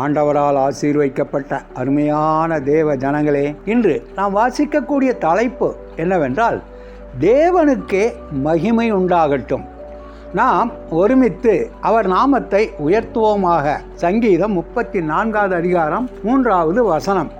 ஆண்டவரால் ஆசீர்வைக்கப்பட்ட அருமையான தேவ ஜனங்களே இன்று நாம் வாசிக்கக்கூடிய தலைப்பு என்னவென்றால் தேவனுக்கே மகிமை உண்டாகட்டும். நாம் ஒருமித்து அவர் நாமத்தை உயர்த்துவோமாக. சங்கீதம் முப்பத்தி நான்காவது அதிகாரம் மூன்றாவது வசனம்.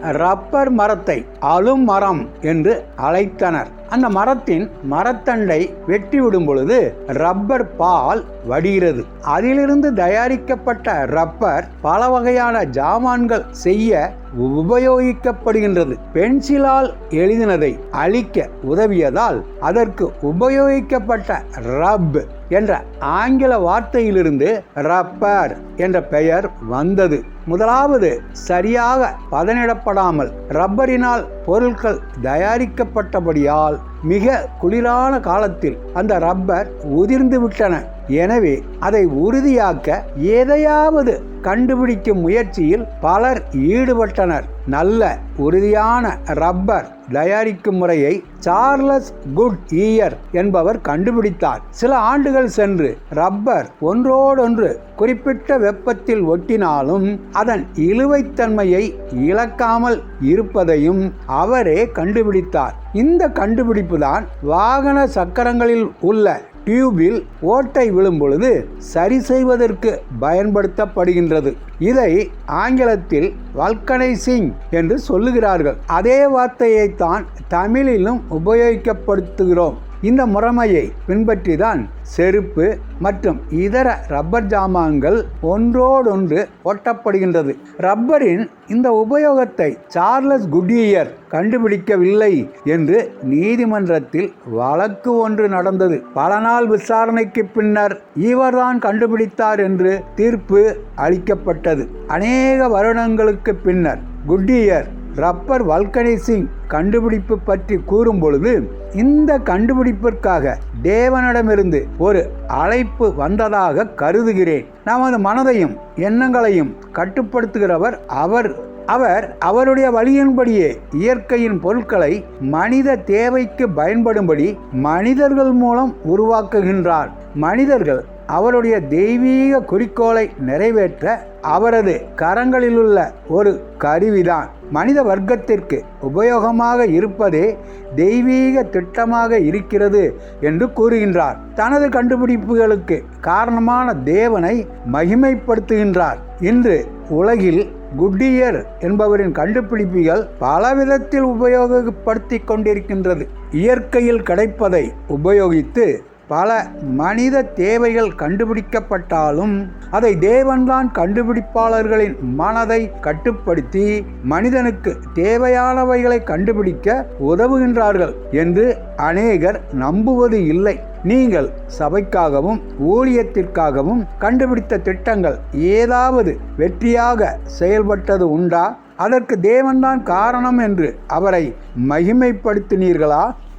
ரப்பர் மரத்தை அலும் மரம் என்று அழைத்தனர். அந்த மரத்தின் மரத்தண்டை வெட்டி விடும் பொழுது ரப்பர் பால் வடிகிறது. அதிலிருந்து தயாரிக்கப்பட்ட ரப்பர் பல வகையான ஜாமான்கள் செய்ய உபயோகிக்கப்படுகின்றது. பென்சிலால் எழுதினதை அழிக்க உதவியதால் அதற்கு உபயோகிக்கப்பட்ட ரப் என்ற ஆங்கில வார்த்தையிலிருந்து ரப்பர் என்ற பெயர் வந்தது. முதலாவது சரியாக பதனிடப்படாமல் ரப்பரினால் பொருட்கள் தயாரிக்கப்பட்டபடியால் மிக குளிரான காலத்தில் அந்த ரப்பர் உதிர்ந்து விட்டன. எனவே அதை உறுதியாக்க எதையாவது கண்டுபிடிக்கும் முயற்சியில் பலர் ஈடுபட்டனர். நல்ல உறுதியான ரப்பர் தயாரிக்கும் முறையை சார்லஸ் குட் ஈயர் என்பவர் கண்டுபிடித்தார். சில ஆண்டுகள் சென்று ரப்பர் ஒன்றோடொன்று குறிப்பிட்ட வெப்பத்தில் ஒட்டினாலும் அதன் இழுவைத்தன்மையை இழக்காமல் இருப்பதையும் அவரே கண்டுபிடித்தார். இந்த கண்டுபிடிப்பு தான் வாகன சக்கரங்களில் உள்ள டியூபில் ஓட்டை விழும்பொழுது சரி செய்வதற்கு பயன்படுத்தப்படுகின்றது. இதை ஆங்கிலத்தில் வல்கனைசிங் என்று சொல்லுகிறார்கள். அதே வார்த்தையைத்தான் தமிழிலும் உபயோகிக்கப்படுத்துகிறோம். இந்த முறைமையை பின்பற்றி தான் செருப்பு மற்றும் இதர ரப்பர் ஜாமான்கள் ஒன்றோடொன்று ஒட்டப்படுகின்றது. ரப்பரின் இந்த உபயோகத்தை சார்லஸ் குடியர் கண்டுபிடிக்கவில்லை என்று நீதிமன்றத்தில் வழக்கு ஒன்று நடந்தது. பல நாள் விசாரணைக்கு பின்னர் இவர்தான் கண்டுபிடித்தார் என்று தீர்ப்பு அளிக்கப்பட்டது. அநேக வருடங்களுக்கு பின்னர் குட்டியர் ரப்பர் வல்கனைசிங் கண்டுபிடிப்பு பற்றி கூறும் பொழுது இந்த கண்டுபிடிப்பிற்காக தேவனிடமிருந்து ஒரு அழைப்பு வந்ததாக கருதுகிறேன். நமது மனதையும் எண்ணங்களையும் கட்டுப்படுத்துகிறவர் அவர். அவர் அவருடைய வழியின்படியே இயற்கையின் பொருட்களை மனித தேவைக்கு பயன்படும்படி மனிதர்கள் மூலம் உருவாக்குகின்றார். மனிதர்கள் அவருடைய தெய்வீக குறிக்கோளை நிறைவேற்ற அவரது கரங்களிலுள்ள ஒரு கருவிதான். மனித வர்க்கத்திற்கு உபயோகமாக இருப்பதே தெய்வீக திட்டமாக இருக்கிறது என்று கூறுகின்றார். தனது கண்டுபிடிப்புகளுக்கு காரணமான தேவனை மகிமைப்படுத்துகின்றார். இன்று உலகில் குட்டியர் என்பவரின் கண்டுபிடிப்புகள் பலவிதத்தில் உபயோகப்படுத்தி கொண்டிருக்கின்றது. இயற்கையில் கிடைப்பதை உபயோகித்து பல மனித தேவைகள் கண்டுபிடிக்கப்பட்டாலும் அதை தேவன்தான் கண்டுபிடிப்பாளர்களின் மனதை கட்டுப்படுத்தி மனிதனுக்கு தேவையானவைகளை கண்டுபிடிக்க உதவுகின்றார்கள் என்று அநேகர் நம்புவது இல்லை. நீங்கள் சபைக்காகவும் ஊழியத்திற்காகவும் கண்டுபிடித்த திட்டங்கள் ஏதாவது வெற்றியாக செயல்பட்டது உண்டா? அதற்கு தேவன்தான் காரணம் என்று அவரை மகிமைப்படுத்தினீர்களா?